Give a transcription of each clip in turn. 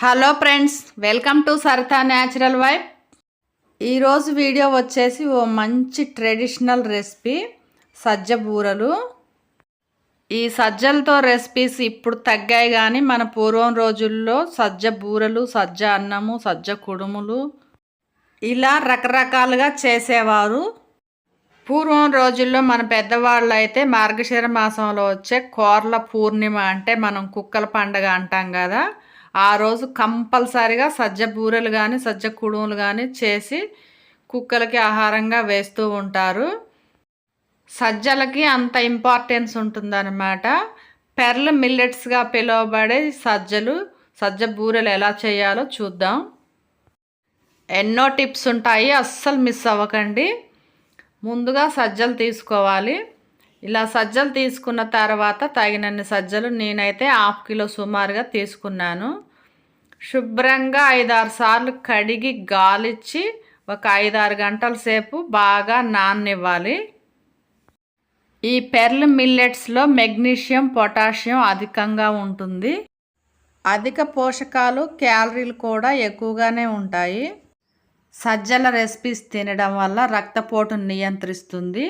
Hello friends welcome to Saritha natural wife ఈరోజు video వచ్చేసి ఓ మంచి ట్రెడిషనల్ రెసిపీ సజ్జ బూరలు. ఈ సజ్జలతో రెసిపీస్ ఇప్పుడు తగ్గాయి కానీ మన పూర్వం రోజుల్లో సజ్జ బూరలు సజ్జ అన్నము సజ్జ కుడుములు ఇలా రకరకాలుగా చేసేవారు. పూర్వం రోజుల్లో మన పెద్దవాళ్ళు అయితే మార్గశిర మాసంలో వచ్చే కోర్ల పూర్ణిమ అంటే మనం కుక్కల పండగ అంటాం కదా ఆ రోజు కంపల్సరిగా సజ్జ బూరెలు కానీ సజ్జ కుడుములు కానీ చేసి కుక్కలకి ఆహారంగా వేస్తూ ఉంటారు. సజ్జలకి అంత ఇంపార్టెన్స్ ఉంటుందన్నమాట. పెర్ల్ మిల్లెట్స్గా పిలువబడే సజ్జలు సజ్జ బూరెలు ఎలా చేయాలో చూద్దాం. ఎన్నో టిప్స్ ఉంటాయి అస్సలు మిస్ అవ్వకండి. ముందుగా సజ్జలు తీసుకోవాలి. ఇలా సజ్జలు తీసుకున్న తర్వాత తగినన్ని సజ్జలు నేనైతే హాఫ్ కిలో సుమారుగా తీసుకున్నాను. శుభ్రంగా ఐదారు సార్లు కడిగి గాలిచ్చి ఒక ఐదారు గంటల సేపు బాగా నాననివ్వాలి. ఈ పెర్ల్ మిల్లెట్స్లో మెగ్నీషియం పొటాషియం అధికంగా ఉంటుంది. అధిక పోషకాలు క్యాలరీలు కూడా ఎక్కువగానే ఉంటాయి. సజ్జల రెసిపీస్ తినడం వల్ల రక్తపోటును నియంత్రిస్తుంది.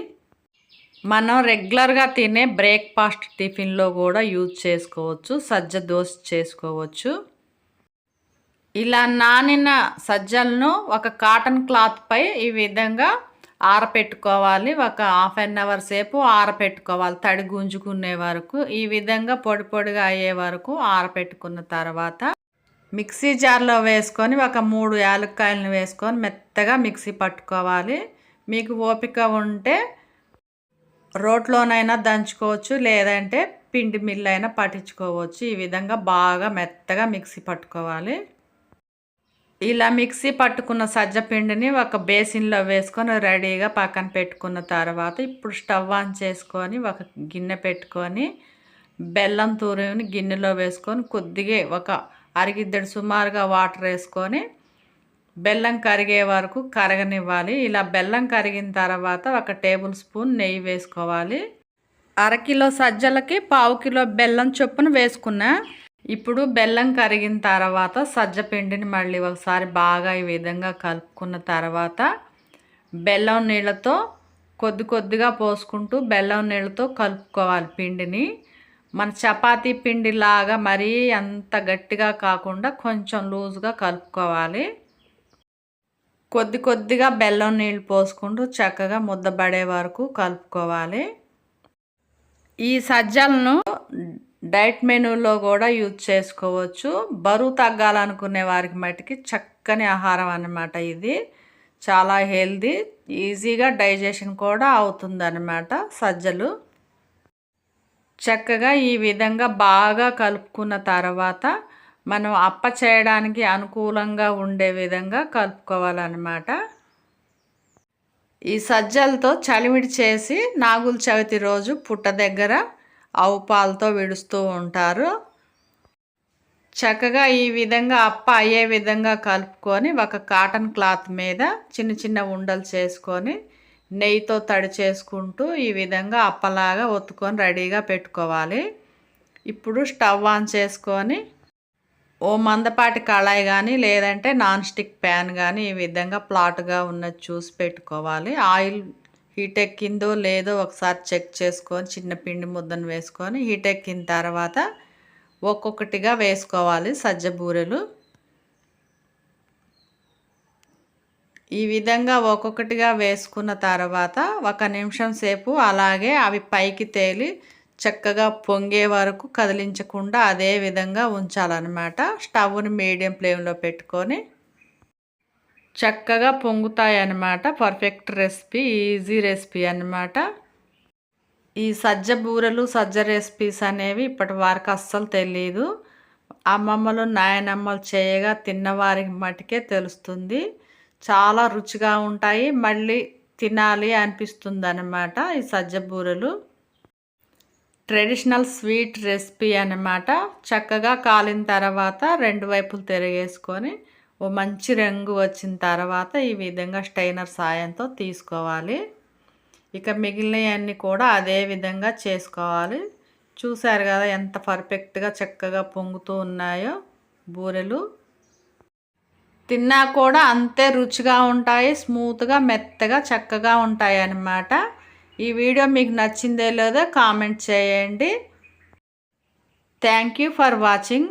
మనం రెగ్యులర్గా తినే బ్రేక్ఫాస్ట్ టిఫిన్లో కూడా యూజ్ చేసుకోవచ్చు సజ్జ దోశ చేసుకోవచ్చు. ఇలా నానిన సజ్జలను ఒక కాటన్ క్లాత్పై ఈ విధంగా ఆరపెట్టుకోవాలి. ఒక హాఫ్ అన్ అవర్ సేపు ఆరపెట్టుకోవాలి. తడి గుంజుకునే వరకు ఈ విధంగా పొడి పొడిగా అయ్యే వరకు ఆరపెట్టుకున్న తర్వాత మిక్సీ జార్లో వేసుకొని ఒక మూడు యాలక్కాయలను వేసుకొని మెత్తగా మిక్సీ పట్టుకోవాలి. మీకు ఓపిక ఉంటే రోట్లోనైనా దంచుకోవచ్చు లేదంటే పిండి మిల్ అయినా పట్టించుకోవచ్చు. ఈ విధంగా బాగా మెత్తగా మిక్సీ పట్టుకోవాలి. ఇలా మిక్సీ పట్టుకున్న సజ్జ పిండిని ఒక బేసిన్లో వేసుకొని రెడీగా పక్కన పెట్టుకున్న తర్వాత ఇప్పుడు స్టవ్ ఆన్ చేసుకొని ఒక గిన్నె పెట్టుకొని బెల్లం తూరిని గిన్నెలో వేసుకొని కొద్దిగా ఒక అరిగిద్దడు సుమారుగా వాటర్ వేసుకొని బెల్లం కరిగే వరకు కరగనివ్వాలి. ఇలా బెల్లం కరిగిన తర్వాత ఒక టేబుల్ స్పూన్ నెయ్యి వేసుకోవాలి. అరకిలో సజ్జలకి పావు కిలో బెల్లం చొప్పున వేసుకున్నా ఇప్పుడు బెల్లం కరిగిన తర్వాత సజ్జ పిండిని మళ్ళీ ఒకసారి బాగా ఈ విధంగా కలుపుకున్న తర్వాత బెల్లం నీళ్ళతో కొద్ది కొద్దిగా పోసుకుంటూ బెల్లం నీళ్ళతో కలుపుకోవాలి పిండిని. మన చపాతీ పిండిలాగా మరీ అంత గట్టిగా కాకుండా కొంచెం లూజ్గా కలుపుకోవాలి. కొద్ది కొద్దిగా బెల్లం నీళ్ళు పోసుకుంటూ చక్కగా ముద్దబడే వరకు కలుపుకోవాలి. ఈ సజ్జలను డైట్ మెనూలో కూడా యూజ్ చేసుకోవచ్చు. బరువు తగ్గాలనుకునే వారికి మటుకి చక్కని ఆహారం అన్నమాట ఇది. చాలా హెల్దీ ఈజీగా డైజెషన్ కూడా అవుతుందన్నమాట సజ్జలు. చక్కగా ఈ విధంగా బాగా కలుపుకున్న తర్వాత మనం అప్ప చేయడానికి అనుకూలంగా ఉండే విధంగా కలుపుకోవాలన్నమాట. ఈ సజ్జలతో చలిమిడి చేసి నాగుల చవితి రోజు పుట్ట దగ్గర ఆవు పాలతో విడుస్తూ ఉంటారు. చక్కగా ఈ విధంగా అప్ప అయ్యే విధంగా కలుపుకొని ఒక కాటన్ క్లాత్ మీద చిన్న చిన్న ఉండలు చేసుకొని నెయ్యితో తడి చేసుకుంటూ ఈ విధంగా అప్పలాగా ఒత్తుకొని రెడీగా పెట్టుకోవాలి. ఇప్పుడు స్టవ్ ఆన్ చేసుకొని ఓ మందపాటి కళాయి కానీ లేదంటే నాన్ స్టిక్ ప్యాన్ కానీ ఈ విధంగా ప్లాట్గా ఉన్నది చూసి పెట్టుకోవాలి. ఆయిల్ హీట్ ఎక్కిందో లేదో ఒకసారి చెక్ చేసుకొని చిన్న పిండి ముద్దను వేసుకొని హీట్ ఎక్కిన తర్వాత ఒక్కొక్కటిగా వేసుకోవాలి సజ్జ బూరెలు. ఈ విధంగా ఒక్కొక్కటిగా వేసుకున్న తర్వాత ఒక నిమిషం సేపు అలాగే అవి పైకి తేలి చక్కగా పొంగే వరకు కదిలించకుండా అదే విధంగా ఉంచాలన్నమాట. స్టవ్ని మీడియం ఫ్లేమ్లో పెట్టుకొని చక్కగా పొంగుతాయి అన్నమాట పర్ఫెక్ట్ రెసిపీ ఈజీ రెసిపీ అన్నమాట. ఈ సజ్జ బూరెలు సజ్జ రెసిపీస్ అనేవి ఇప్పటి వారికి అస్సలు తెలియదు అమ్మమ్మలు నాయనమ్మలు చేయగా తిన్నవారికి మటుకే తెలుస్తుంది. చాలా రుచిగా ఉంటాయి. మళ్ళీ తినాలి అనిపిస్తుంది అన్నమాట ఈ సజ్జ బూరెలు. ట్రెడిషనల్ స్వీట్ రెసిపీ అనమాట చక్కగా కాలిన తర్వాత రెండు వైపులు తిరగేసుకొని మంచి రంగు వచ్చిన తర్వాత ఈ విధంగా స్టైనర్ సాయంతో తీసుకోవాలి. ఇక మిగిలినవన్నీ కూడా అదే విధంగా చేసుకోవాలి. చూశారు కదా ఎంత పర్ఫెక్ట్గా చక్కగా పొంగుతూ ఉన్నాయో బూరెలు. తిన్నా కూడా అంతే రుచిగా ఉంటాయి స్మూత్గా మెత్తగా చక్కగా ఉంటాయి అన్నమాట ఈ వీడియో మీకు నచ్చిందే లేదో కామెంట్ చేయండి. Thank you for watching.